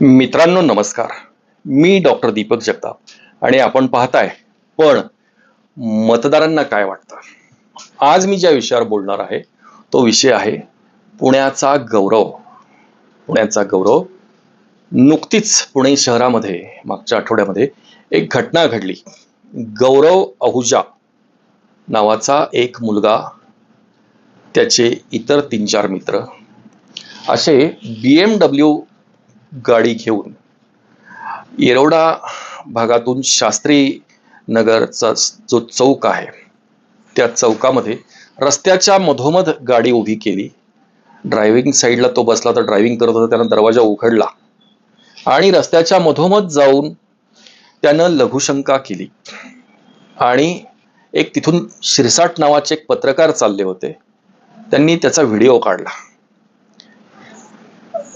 मित्रांनो नमस्कार. मी डॉक्टर दीपक जगताप आणि आपण पाहताय पण मतदारांना काय वाटतं? आज मी ज्या विषयावर बोलणार आहे तो विषय आहे पुण्याचा गौरव. पुण्याचा गौरव. नुकतीच पुणे शहरामध्ये मागच्या आठवड्यामध्ये एक घटना घडली. गौरव अहुजा नावाचा एक मुलगा त्याचे इतर तीन चार मित्र असे बी एम डब्ल्यू गाडी घेऊन. येरवडा भागातून शास्त्री नगरचा जो चौक आहे त्या चौकामध्ये रस्त्याच्या मधोमध गाडी उभी केली. ड्रायव्हिंग साईडला तो बसला तर ड्रायव्हिंग करत होता त्यानं दरवाजा उघडला आणि रस्त्याच्या मधोमध जाऊन त्यानं लघुशंका केली. आणि एक तिथून शिरसाट नावाचे एक पत्रकार चालले होते. त्यांनी त्याचा व्हिडिओ काढला.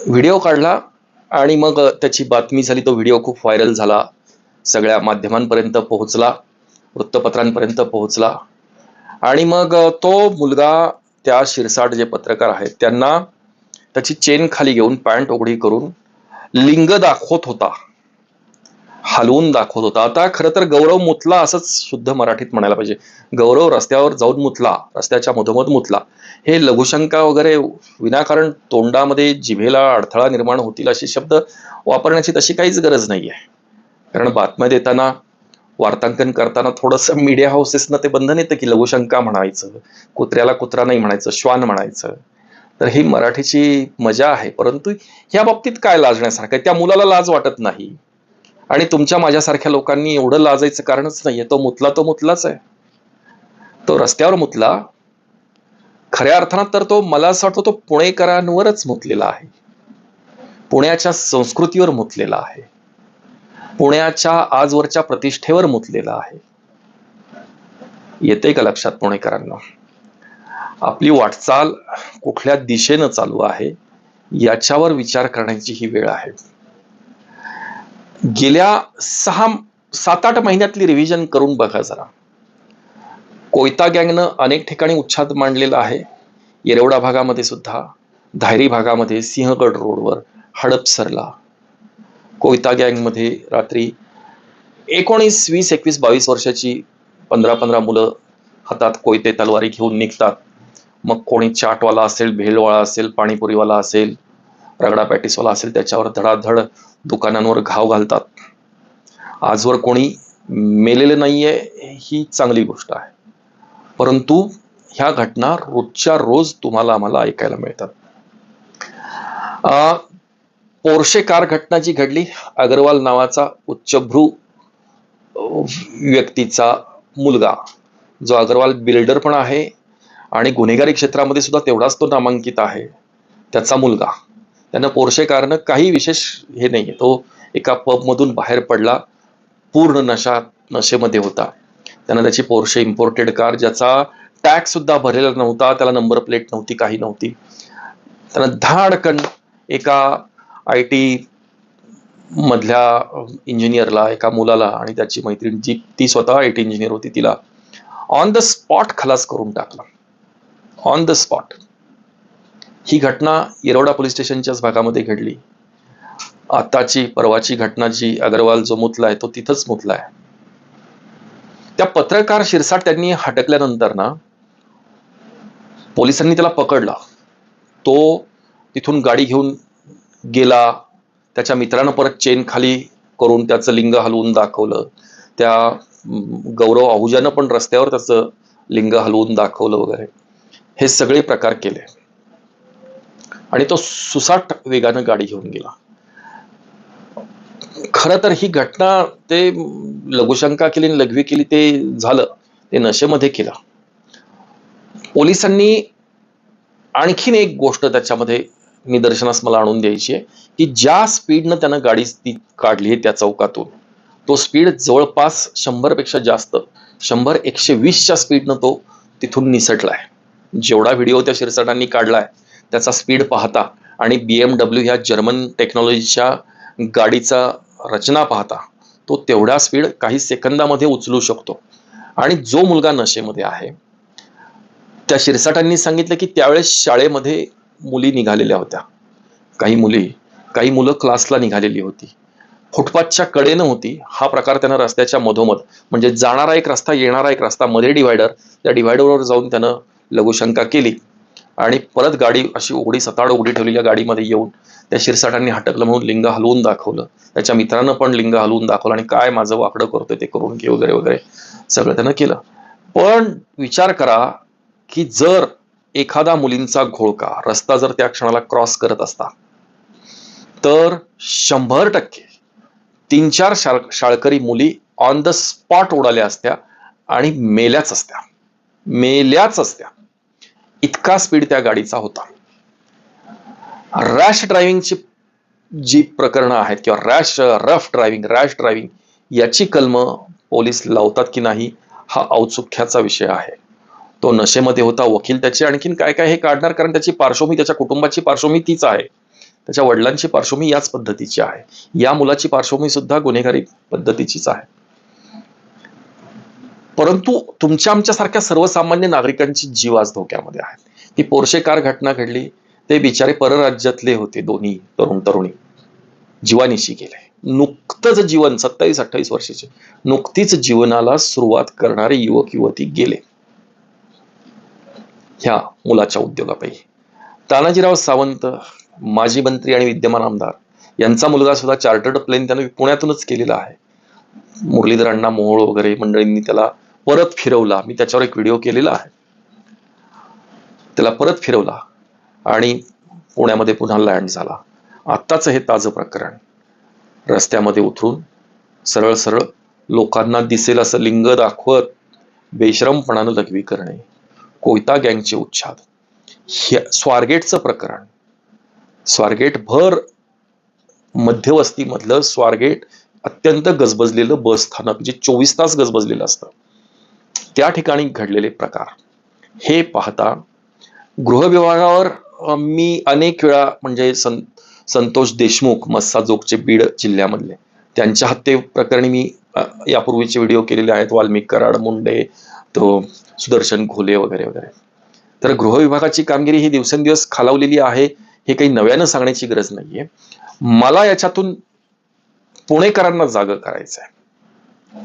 व्हिडिओ काढला आणि मग त्याची बातमी झाली तो व्हिडिओ खूप व्हायरल झाला. सगळ्या माध्यमांपर्यंत पोहोचला वृत्तपत्रांपर्यंत पोहोचला. आणि मग तो मुलगा त्या शिरसाट जे पत्रकार आहेत त्यांना त्याची चेन खाली घेऊन पॅन्ट उघडी करून लिंग दाखवत होता. हलवून दाखवत होता. आता खरं तर गौरव मुतला असंच शुद्ध मराठीत म्हणायला पाहिजे. गौरव रस्त्यावर जाऊन मुतला रस्त्याच्या मधोमध मुतला. हे लघुशंका वगैरे विनाकारण तोंडामध्ये जिभेला अडथळा निर्माण होतील असे शब्द वापरण्याची तशी काहीच गरज नाही आहे. कारण बातम्या देताना वार्तांकन करताना थोडंसं मीडिया हाऊसेसनं ते बंधन येतं की लघुशंका म्हणायचं कुत्र्याला कुत्रा नाही म्हणायचं श्वान म्हणायचं. तर ही मराठीची मजा आहे. परंतु ह्या बाबतीत काय लाजण्यासारखं आहे? त्या मुलाला लाज वाटत नाही. आणि तुमच्या माझ्यासारख्या लोकांनी एवढं लाजायचं कारणच नाहीये. तो मुतला तो मुतलाच आहे. तो रस्त्यावर मुतला. खऱ्या अर्थानं तर तो मला असं वाटतं तो पुणेकरांवरच मुतलेला आहे. पुण्याच्या संस्कृतीवर मुतलेला आहे. पुण्याच्या आजवरच्या प्रतिष्ठेवर मुतलेला आहे. येते का लक्षात पुणेकरांना? आपली वाटचाल कुठल्या दिशेनं चालू आहे याच्यावर विचार करण्याची ही वेळ आहे. गेल्या सहा सात आठ महिन्यातली रिव्हिजन करून बघा जरा. कोयता गँगनं अनेक ठिकाणी उच्छाद मांडलेला आहे. येरवडा भागामध्ये सुद्धा धायरी भागामध्ये सिंहगड रोडवर हडपसरला कोयता गँगमध्ये रात्री एकोणीस वीस एकवीस बावीस वर्षाची पंधरा पंधरा मुलं हातात कोयते तलवारी घेऊन निघतात. मग कोणी चाटवाला असेल भेलवाळा असेल पाणीपुरीवाला असेल रगडा पॅटिसवाला असेल त्याच्यावर धडाधड दुकानांवर घाव घालतात. आजवर कोणी मेलेलं नाहीये ही चांगली गोष्ट आहे. परंतु ह्या घटना रोजच्या रोज तुम्हाला आम्हाला ऐकायला मिळतात. अं, पोर्शे कार घटना जी घडली. अग्रवाल नावाचा उच्चभ्रू व्यक्तीचा मुलगा. जो अग्रवाल बिल्डर पण आहे आणि गुन्हेगारी क्षेत्रामध्ये सुद्धा तेवढाच तो नामांकित आहे. त्याचा मुलगा. त्यांना पोर्शे कारनं काही विशेष हे नाहीये. तो एका पबमधून बाहेर पडला पूर्ण नशा नशेमध्ये होता. त्यानं त्याची पोर्शे इम्पोर्टेड कार ज्याचा टॅक्स सुद्धा भरलेला नव्हता त्याला नंबर प्लेट नव्हती काही नव्हती. त्यानं धाडकन एका आय टी मधल्या इंजिनियरला एका मुलाला आणि त्याची मैत्रीण जी ती स्वतः आय टी इंजिनियर होती तिला ऑन द स्पॉट खलास करून टाकला. ऑन द स्पॉट ही घटना येरवडा पोलीस स्टेशनच्याच भागामध्ये घडली. आताची परवाची घटना जी अग्रवाल जो मुतलाय तो तिथंच मुतलाय. त्या पत्रकार शिरसाट त्यांनी हटकल्यानंतर ना पोलिसांनी त्याला पकडला. तो तिथून गाडी घेऊन गेला. त्याच्या मित्रानं परत चेन खाली करून त्याचं लिंग हलवून दाखवलं. त्या गौरव आहुजानं पण रस्त्यावर त्याचं लिंग हलवून दाखवलं वगैरे. हे सगळे प्रकार केले. आणि तो सुसाट वेगानं गाडी घेऊन गेला. खरं तर ही घटना ते लघुशंका केली आणि लघवी केली ते झालं. ते नशेमध्ये केलं. पोलिसांनी आणखीन एक गोष्ट त्याच्यामध्ये निदर्शनास मला आणून द्यायची आहे की ज्या स्पीडनं त्यानं गाडी ती काढली आहे त्या चौकातून तो स्पीड जवळपास शंभरपेक्षा जास्त शंभर एकशे वीसच्या स्पीडनं तो तिथून निसटलाय. जेवढा व्हिडिओ त्या शिरसाटांनी काढलाय त्याचा स्पीड पाहता आणि बी एम डब्ल्यू ह्या जर्मन टेक्नॉलॉजीच्या गाडीचा रचना पाहता तो तेवढा स्पीड काही सेकंदामध्ये उचलू शकतो. आणि जो मुलगा नशेमध्ये आहे त्या शिरसाटांनी सांगितलं की त्यावेळेस शाळेमध्ये मुली निघालेल्या होत्या. काही मुली काही मुलं क्लासला निघालेली होती. फुटपाथच्या कडेनं होती. हा प्रकार त्यानं रस्त्याच्या मधोमध म्हणजे जाणारा एक रस्ता येणारा एक रस्ता मध्ये डिवायडर त्या डिव्हायडरवर जाऊन त्यानं लघुशंका केली. आणि परत गाडी अशी उघडी सताड उघडी ठेवलेल्या गाडीमध्ये येऊन त्या शिरसाटांनी हटकलं म्हणून लिंग हलवून दाखवलं. त्याच्या मित्रांनं पण लिंग हलवून दाखवलं आणि काय माझं वाकडं करतोय ते करून घे वगैरे वगैरे सगळं त्यानं केलं. पण विचार करा की जर एखादा मुलींचा घोळका रस्ता जर त्या क्षणाला क्रॉस करत असता तर शंभर टक्के तीन चार शाळ शाळकरी मुली ऑन द स्पॉट उडाल्या असत्या आणि मेल्याच असत्या. मेल्याच असत्या. इतका स्पीड त्या गाडीचा होता. रॅश ड्रायव्हिंगची जी प्रकरणं आहेत किंवा rash rough driving rash driving याची कलम पोलीस लावतात की नाही हा औत्सुक्याचा विषय आहे. तो नशेमध्ये होता वकील त्याचे आणखीन काय काय हे काढणार कारण त्याची पार्श्वभूमी त्याच्या कुटुंबाची पार्श्वभूमी तीच आहे. त्याच्या वडिलांची पार्श्वभूमी याच पद्धतीची आहे. या मुलाची पार्श्वभूमी सुद्धा गुन्हेगारी पद्धतीचीच आहे. परंतु तुमच्या आमच्यासारख्या सर्वसामान्य नागरिकांची जीव आज धोक्यामध्ये आहेत ती पोरशे कार घटना घडली ते बिचारे परराज्यातले होते दोन्ही तरुण तरुणी. जीवानिशी गेले. नुकतंच जीवन सत्तावीस अठ्ठावीस वर्षाचे. नुकतीच जीवनाला सुरुवात करणारे युवक युवती गेले. ह्या मुलाच्या उद्योगापैकी. तानाजीराव सावंत माजी मंत्री आणि विद्यमान आमदार यांचा मुलगा सुद्धा चार्टर्ड प्लेन त्यानं पुण्यातूनच केलेला आहे. मुरलीधर अण्णा मोहोळ वगैरे मंडळींनी त्याला परत फिरवला. मी त्याच्यावर एक व्हिडिओ केलेला आहे. त्याला परत फिरवला आणि पुण्यामध्ये पुन्हा लँड झाला. आत्ताचं हे ताजं प्रकरण. रस्त्यामध्ये उतरून सरळ सरळ लोकांना दिसेल असं लिंग दाखवत बेशरमपणानं लघवी करणे कोयता गँगचे उच्छाद. हे स्वारगेटचं प्रकरण. स्वारगेट भर मध्यवस्तीमधलं स्वारगेट अत्यंत गजबजलेलं बस स्थानक जे चोवीस तास गजबजलेलं असतं. त्या ठिकाणी घडलेले प्रकार. हे पाहता गृह विभागावर मी अनेक वेळा म्हणजे सं संतोष देशमुख मस्साजोगचे बीड जिल्ह्यामधले त्यांच्या हत्ये प्रकरणी मी यापूर्वीचे व्हिडिओ केलेले आहेत. वाल्मिक कराड मुंडे तो सुदर्शन घोले वगैरे वगैरे. तर गृह विभागाची कामगिरी ही दिवसेंदिवस खालावलेली आहे हे काही नव्यानं सांगण्याची गरज नाहीये. मला याच्यातून पुणेकरांना जागं करायचं आहे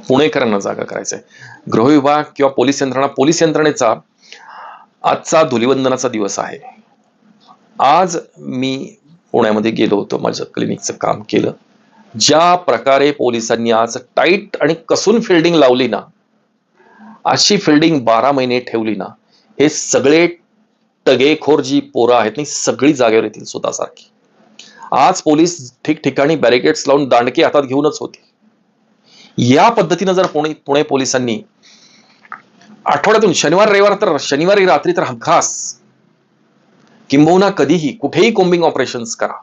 पुणेकरांना जागा करायचा आहे गृहविभाग किंवा पोलीस यंत्रणा पोलीस यंत्रणेचा आजचा धुलिवंदनाचा दिवस आहे. आज मी पुण्यामध्ये गेलो होतो माझं क्लिनिकचं काम केलं. ज्या प्रकारे पोलिसांनी आज टाईट आणि कसून फिल्डिंग लावली ना अशी फिल्डिंग बारा महिने ठेवली ना हे सगळे टगेखोर जी पोरं आहेत ती सगळी जागेवर येतील स्वतःसारखी. आज पोलीस ठिकठिकाणी बॅरिकेड्स लावून दांडके हातात घेऊनच होते या पद्धतीनं जर पुणे पुणे पोलिसांनी आठवड्यातून शनिवार रविवार तर शनिवारी रात्री तर घास किंबहुना कधीही कुठेही कोम्बिंग ऑपरेशन्स करा.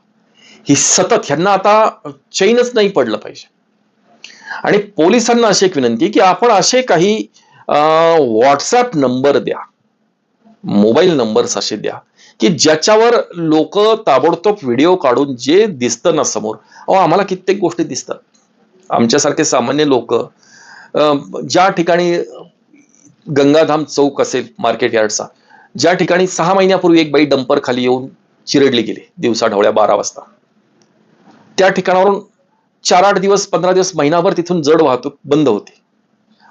ही सतत ह्यांना आता चैनच नाही पडलं पाहिजे. आणि पोलिसांना अशी एक विनंती की आपण असे काही व्हॉट्सॲप नंबर द्या मोबाईल नंबर्स असे द्या की ज्याच्यावर लोक ताबडतोब व्हिडिओ काढून जे दिसतं ना समोर अहो आम्हाला कित्येक गोष्टी दिसतात. आमच्यासारखे सामान्य लोक ज्या ठिकाणी गंगाधाम चौक असेल मार्केट यार्डचा ज्या ठिकाणी सहा महिन्यापूर्वी एक बाई डंपर खाली येऊन चिरडली गेली दिवसा ढवळ्या बारा वाजता. त्या ठिकाणावरून चार आठ दिवस पंधरा दिवस महिनाभर तिथून जड वाहतूक बंद होती.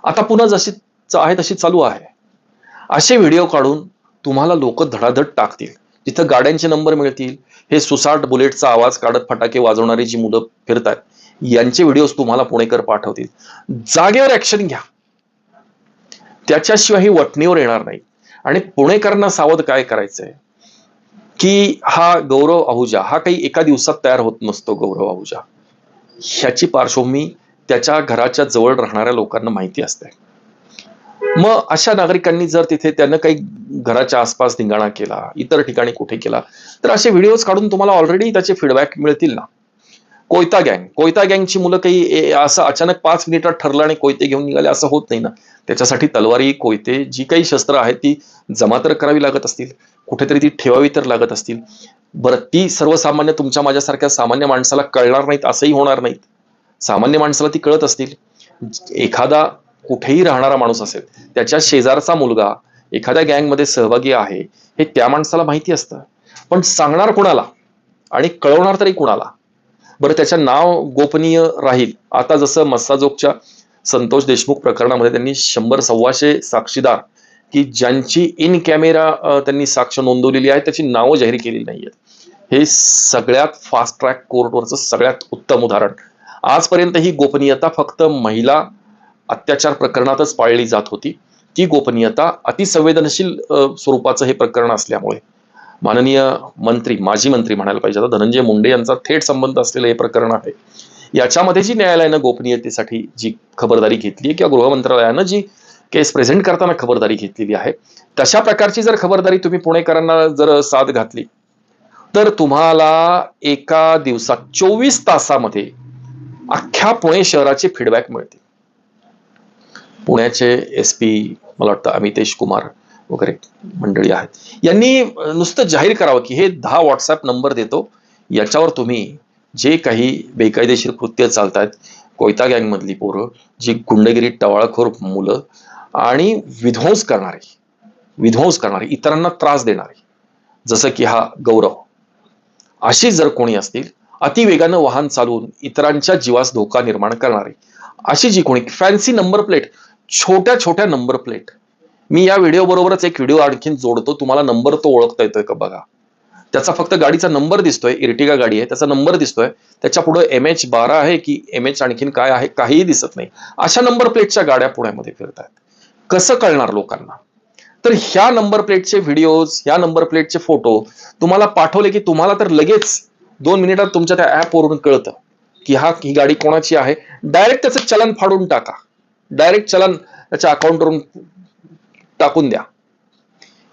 आता पुन्हा जशी आहे तशी चालू आहे. असे व्हिडिओ काढून तुम्हाला लोक धडाधड टाकतील. जिथं गाड्यांचे नंबर मिळतील हे सुसाट बुलेटचा आवाज काढत फटाके वाजवणारी जी मुलं फिरतात यांचे व्हिडिओज तुम्हाला पुणेकर पाठवतील. जागेवर ऍक्शन घ्या. त्याच्याशिवाय ही वटणीवर येणार नाही. आणि पुणेकरांना सावध काय करायचंय? की हा गौरव आहुजा हा काही एका दिवसात तयार होत नसतो गौरव आहुजा. ह्याची पार्श्वभूमी त्याच्या घराच्या जवळ राहणाऱ्या लोकांना माहिती असते. मग अशा नागरिकांनी जर तिथे त्यानं काही घराच्या आसपास धिंगाणा केला इतर ठिकाणी कुठे केला तर असे व्हिडिओज काढून तुम्हाला ऑलरेडी त्याचे फीडबॅक मिळतील ना. कोयता गँग कोयता गँगची मुलं काही असं अचानक पाच मिनिटात ठरलं आणि कोयते घेऊन निघाले असं होत नाही ना. त्याच्यासाठी तलवारी कोयते जी काही शस्त्र आहेत ती जमा तर करावी लागत असतील. कुठेतरी ती ठेवावी तर लागत असतील. बरं ती सर्वसामान्य तुमच्या माझ्यासारख्या सामान्य माणसाला कळणार नाहीत असंही होणार नाहीत. सामान्य माणसाला ती कळत असतील. एखादा कुठेही राहणारा माणूस असेल त्याच्या शेजारचा मुलगा एखाद्या गँगमध्ये सहभागी आहे हे त्या माणसाला माहिती असतं. पण सांगणार कुणाला? आणि कळवणार तरी कुणाला? बरं त्याचं नाव गोपनीय राहील. आता जसं मस्साजोगच्या संतोष देशमुख प्रकरणामध्ये त्यांनी शंभर सव्वाशे साक्षीदार की ज्यांची इन कॅमेरा त्यांनी साक्ष नोंदवलेली आहे त्याची नावं जाहीर केलेली नाही आहेत हे सगळ्यात फास्ट ट्रॅक कोर्टवरचं सगळ्यात उत्तम उदाहरण. आजपर्यंत ही गोपनीयता फक्त महिला अत्याचार प्रकरणातच पाळली जात होती. ती गोपनीयता अतिसंवेदनशील स्वरूपाचं हे प्रकरण असल्यामुळे. माननीय मंत्री माजी मंत्री म्हणायला पाहिजे. आता धनंजय मुंडे यांचा थेट संबंध असलेलं हे प्रकरण आहे. याच्यामध्ये जी न्यायालयानं गोपनीयतेसाठी जी खबरदारी घेतली किंवा गृह मंत्रालयानं जी केस प्रेझेंट करताना खबरदारी घेतलेली आहे तशा प्रकारची जर खबरदारी तुम्ही पुणेकरांना जर साथ घातली तर तुम्हाला एका दिवसात चोवीस तासामध्ये अख्ख्या पुणे शहराचे फीडबॅक मिळतील पुण्याचे एस पी मला वाटतं अमितेश कुमार वगैरे मंडळी आहेत. यांनी नुसतं जाहीर करावं की हे दहा व्हॉट्सअप नंबर देतो. याच्यावर तुम्ही जे काही बेकायदेशीर कृत्य चालतात कोयता गँगमधली पोरं जी गुंडगिरी टवाळखोर मुलं आणि विध्वंस करणारे विध्वंस करणारे इतरांना त्रास देणारे जसं की हा गौरव. अशी जर कोणी असतील अतिवेगानं वाहन चालवून इतरांच्या जीवास धोका निर्माण करणारी अशी जी कोणी फॅन्सी नंबर प्लेट छोट्या छोट्या नंबर प्लेट मी या व्हिडिओ बरोबरच एक व्हिडिओ आणखीन जोडतो. तुम्हाला नंबर तो ओळखता येतोय का बघा. त्याचा फक्त गाडीचा नंबर दिसतोय. इर्टिगा गाडी आहे. त्याचा नंबर दिसतोय. त्याच्या पुढे एम एच बारा आहे की एम एच आणखीन काय आहे काहीही दिसत नाही. अशा नंबर प्लेटच्या गाड्या पुण्यामध्ये फिरतायत. कसं कळणार लोकांना? तर ह्या नंबर प्लेटचे व्हिडिओज ह्या नंबर प्लेटचे फोटो तुम्हाला पाठवले की तुम्हाला तर लगेच दोन मिनिटात तुमच्या त्या ऍपवरून कळतं की हा ही गाडी कोणाची आहे. डायरेक्ट त्याचं चलन फाडून टाका. डायरेक्ट चलन त्याच्या अकाउंटवरून टाकून द्या.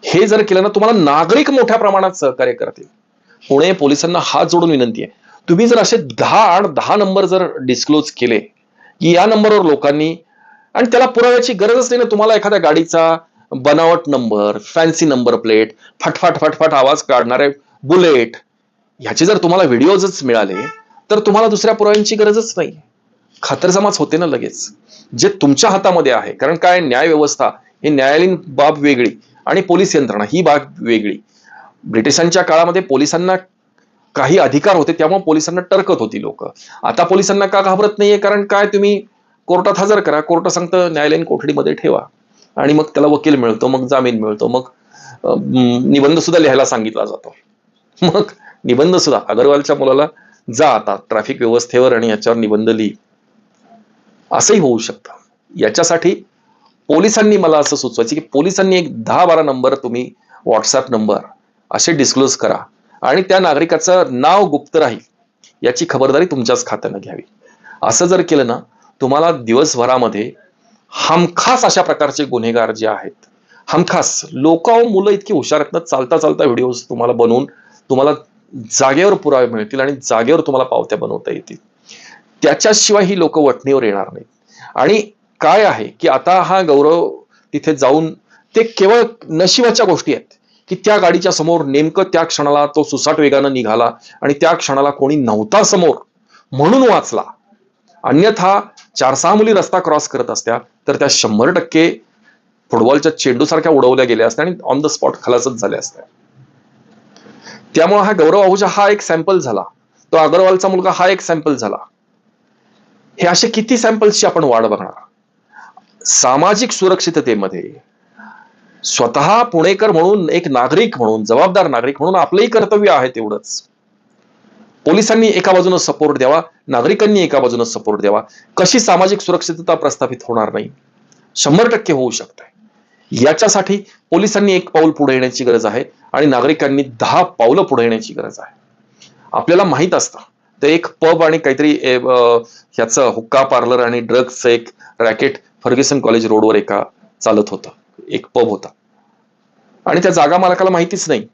हे जर केलं ना तुम्हाला नागरिक मोठ्या प्रमाणात सहकार्य करतील. पुणे पोलिसांना हात जोडून विनंती आहे. तुम्ही जर असे दहा आठ दहा नंबर जर डिस्क्लोज केले की या नंबरवर लोकांनी आणि त्याला पुराव्याची गरजच नाही ना तुम्हाला एखाद्या गाडीचा बनावट नंबर फॅन्सी नंबर प्लेट फटफट फटफट आवाज काढणारे बुलेट ह्याचे जर तुम्हाला व्हिडिओजच मिळाले तर तुम्हाला दुसऱ्या पुराव्यांची गरजच नाही. खातरजमाच होते ना लगेच. जे तुमच्या हातामध्ये आहे. कारण काय? न्याय व्यवस्था ही न्यायालयीन बाब वेगळी आणि पोलीस यंत्रणा ही बाब वेगळी. ब्रिटिशांच्या काळामध्ये पोलिसांना काही अधिकार होते त्यामुळे पोलिसांना टरकत होती लोक. आता पोलिसांना का घाबरत नाहीये? कारण काय तुम्ही कोर्टात हजर करा. कोर्ट सांगतं न्यायालयीन कोठडीमध्ये ठेवा. आणि मग त्याला वकील मिळतो मग जामीन मिळतो मग अं, निबंध सुद्धा लिहायला सांगितला जातो. मग निबंध सुद्धा अगरवालच्या मुलाला जा आता ट्रॅफिक व्यवस्थेवर आणि याच्यावर निबंध लिही. असंही होऊ शकतं. याच्यासाठी पोलिसांनी मला असं सुचवायचं की पोलिसांनी एक दहा बारा नंबर तुम्ही व्हॉट्सअप नंबर असे डिस्क्लोज करा. आणि त्या नागरिकाचं नाव गुप्त राहील याची खबरदारी तुमच्याच खात्यानं घ्यावी. असं जर केलं ना तुम्हाला दिवसभरामध्ये हमखास अशा प्रकारचे गुन्हेगार जे आहेत हमखास लोक मुलं इतकी हुशार आहेत ना चालता चालता व्हिडिओज तुम्हाला बनवून तुम्हाला जागेवर पुरावे मिळतील आणि जागेवर तुम्हाला पावत्या बनवता येतील. त्याच्याशिवाय ही लोक वटणीवर येणार नाहीत. आणि काय आहे की आता हा गौरव तिथे जाऊन ते केवळ नशिबाच्या गोष्टी आहेत की त्या गाडीच्या समोर नेमकं त्या क्षणाला तो सुसाट वेगानं निघाला आणि त्या क्षणाला कोणी नव्हता समोर म्हणून वाचला. अन्यथा चार सहा मुली रस्ता क्रॉस करत असत्या तर त्या शंभर टक्के फुटबॉलच्या चेंडूसारख्या उडवल्या गेल्या असत्या आणि ऑन द स्पॉट खलासच झाल्या असत्या. त्यामुळे हा गौरव आहुजा हा एक सॅम्पल झाला. तो अग्रवालचा मुलगा हा एक सॅम्पल झाला. हे असे किती सॅम्पल्सची आपण वाढ बघणार? सामाजिक सुरक्षिततेमध्ये स्वतः पुणेकर म्हणून एक नागरिक म्हणून जबाबदार नागरिक म्हणून आपलंही कर्तव्य आहे तेवढंच. पोलिसांनी एका बाजूनं सपोर्ट द्यावा नागरिकांनी एका बाजूनं सपोर्ट द्यावा. कशी सामाजिक सुरक्षितता प्रस्थापित होणार नाही? शंभर टक्के होऊ शकते याच्यासाठी पोलिसांनी एक पाऊल पुढे येण्याची गरज आहे आणि नागरिकांनी दहा पावलं पुढे येण्याची गरज आहे. आपल्याला माहीत असतं ते एक पब आणि काहीतरी अं, ह्याचं हुक्का पार्लर आणि ड्रग्सचं एक रॅकेट फर्ग्युसन कॉलेज रोडवर एका चालत होता. एक पब होता. आणि त्या जागा मालकाला माहितीच नाही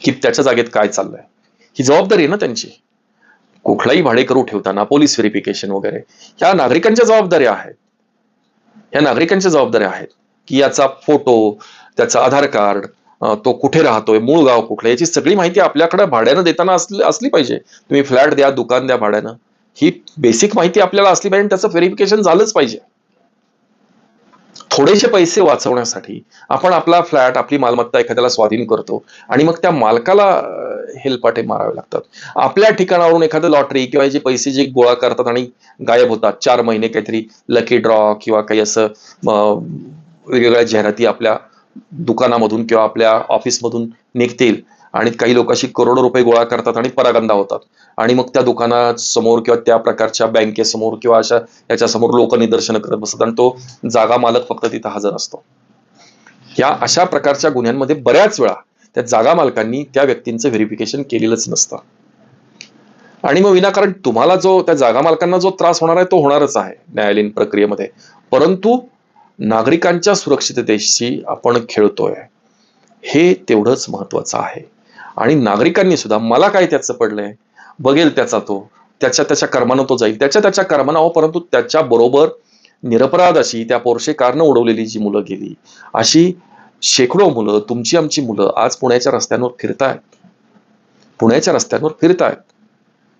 की त्याच्या जागेत काय चाललंय. ही जबाबदारी आहे ना त्यांची. कुठलाही भाडेकरू ठेवताना पोलीस व्हेरिफिकेशन वगैरे ह्या नागरिकांच्या जबाबदाऱ्या आहेत. ह्या नागरिकांच्या जबाबदाऱ्या आहेत की याचा फोटो त्याचा आधार कार्ड तो कुठे राहतोय मूळ गाव कुठलं याची सगळी माहिती आपल्याकडे भाड्यानं देताना असली असली पाहिजे. तुम्ही फ्लॅट द्या दुकान द्या भाड्यानं. ही बेसिक माहिती आपल्याला असली पाहिजे त्याचं व्हेरिफिकेशन झालंच पाहिजे. थोडेसे पैसे वाचवण्यासाठी आपण आपला फ्लॅट आपली मालमत्ता एखाद्याला स्वाधीन करतो आणि मग त्या मालकाला अं, हेलपाटे मारावे लागतात. आपल्या ठिकाणावरून एखादं लॉटरी किंवा जे पैसे जे गोळा करतात आणि गायब होतात चार महिने काहीतरी लकी ड्रॉ किंवा काही असं वेगवेगळ्या जाहिराती आपल्या दुकानामधून किंवा आपल्या ऑफिसमधून निघतील आणि काही लोक अशी करोडो रुपये गोळा करतात आणि परागंदा होतात. आणि मग त्या दुकानासमोर किंवा त्या प्रकारच्या बँकेसमोर किंवा अशा याच्यासमोर लोक निदर्शनं करत बसतात आणि तो जागा मालक फक्त तिथं हजर असतो. या अशा प्रकारच्या गुन्ह्यांमध्ये बऱ्याच वेळा त्या जागा मालकांनी त्या व्यक्तींचं व्हेरिफिकेशन केलेलंच नसतं. आणि मग विनाकारण तुम्हाला जो त्या जागा मालकांना जो त्रास होणार आहे तो होणारच आहे न्यायालयीन प्रक्रियेमध्ये. परंतु नागरिकांच्या सुरक्षिततेशी आपण खेळतोय. हे तेवढंच महत्वाचं आहे. आणि नागरिकांनी सुद्धा मला काय त्याचं पडलंय? बघेल त्याचा तो. त्याच्या त्याच्या कर्मानं तो जाईल. त्याच्या त्याच्या कर्मानं हो परंतु त्याच्या बरोबर निरपराध अशी त्या पोरशे कारनं उडवलेली जी मुलं गेली. अशी शेकडो मुलं तुमची आमची मुलं आज पुण्याच्या रस्त्यांवर फिरतायत. पुण्याच्या रस्त्यांवर फिरतायत.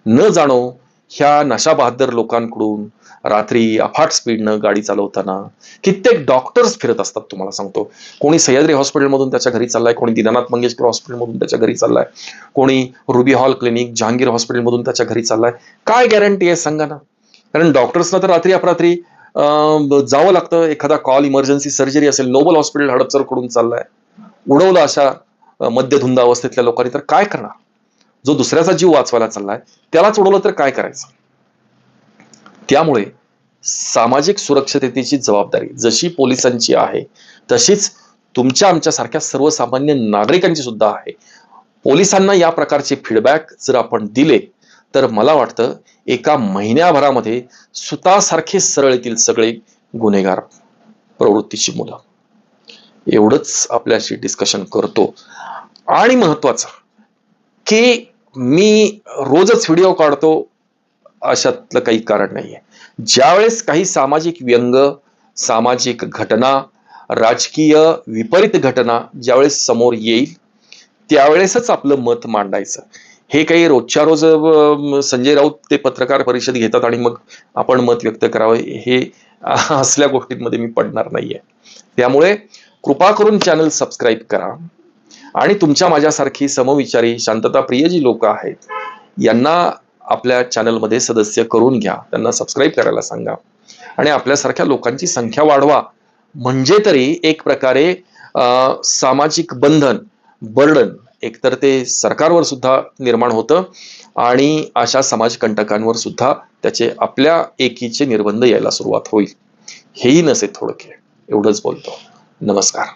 न जाणो ह्या नशा बहादर लोकांकडून रात्री अफाट स्पीडनं गाडी चालवताना कित्येक डॉक्टर्स फिरत असतात तुम्हाला सांगतो. कोणी सह्याद्री हॉस्पिटलमधून त्याच्या घरी चाललाय कोणी दिनानाथ मंगेशकर हॉस्पिटलमधून त्याच्या घरी चाललाय कोणी रुबी हॉल क्लिनिक जहांगीर हॉस्पिटलमधून त्याच्या घरी चाललाय. काय गॅरंटी आहे सांगा ना. कारण डॉक्टर्सना तर रात्री अपरात्री जावं लागतं. एखादा कॉल इमर्जन्सी सर्जरी असेल नोबल हॉस्पिटल हडपसरकडून चाललाय उडवलं अशा मध्यधुंद अवस्थेतल्या लोकांनी तर काय करणार? जो दुसऱ्याचा जीव वाचवायला चाललाय त्यालाच उडवलं तर काय करायचं? त्यामुळे सामाजिक सुरक्षिततेची जबाबदारी जशी पोलिसांची आहे तशीच तुमच्या आमच्यासारख्या सर्वसामान्य नागरिकांची सुद्धा आहे. पोलिसांना या प्रकारचे फीडबॅक जर आपण दिले तर मला वाटतं एका महिन्याभरामध्ये सुतासारखे सरळ येतील सगळे गुन्हेगार प्रवृत्तीची मुलं. एवढंच आपल्याशी डिस्कशन करतो. आणि महत्वाचं की मी रोजच व्हिडिओ काढतो अशातलं काही कारण नाहीये. ज्यावेळेस काही सामाजिक व्यंग सामाजिक घटना राजकीय विपरीत घटना ज्यावेळेस समोर येईल त्यावेळेसच आपलं मत मांडायचं. हे काही रोजच्या रोज संजय राऊत ते पत्रकार परिषद घेतात आणि मग आपण मत व्यक्त करावं हे असल्या गोष्टींमध्ये मी पडणार नाहीये. त्यामुळे कृपा करून चॅनल सबस्क्राईब करा आणि तुमच्या माझ्यासारखी समविचारी शांतताप्रिय जी लोक आहेत यांना आपल्या चॅनलमध्ये सदस्य करून घ्या. त्यांना सबस्क्राईब करायला सांगा. आणि आपल्यासारख्या लोकांची संख्या वाढवा. म्हणजे तरी एक प्रकारे अं, सामाजिक बंधन बर्डन एकतर ते सरकारवर सुद्धा निर्माण होतं आणि अशा समाजकंटकांवर सुद्धा त्याचे आपल्या एकीचे निर्बंध यायला सुरुवात होईल. हेही नसे थोडके. एवढंच बोलतो. नमस्कार.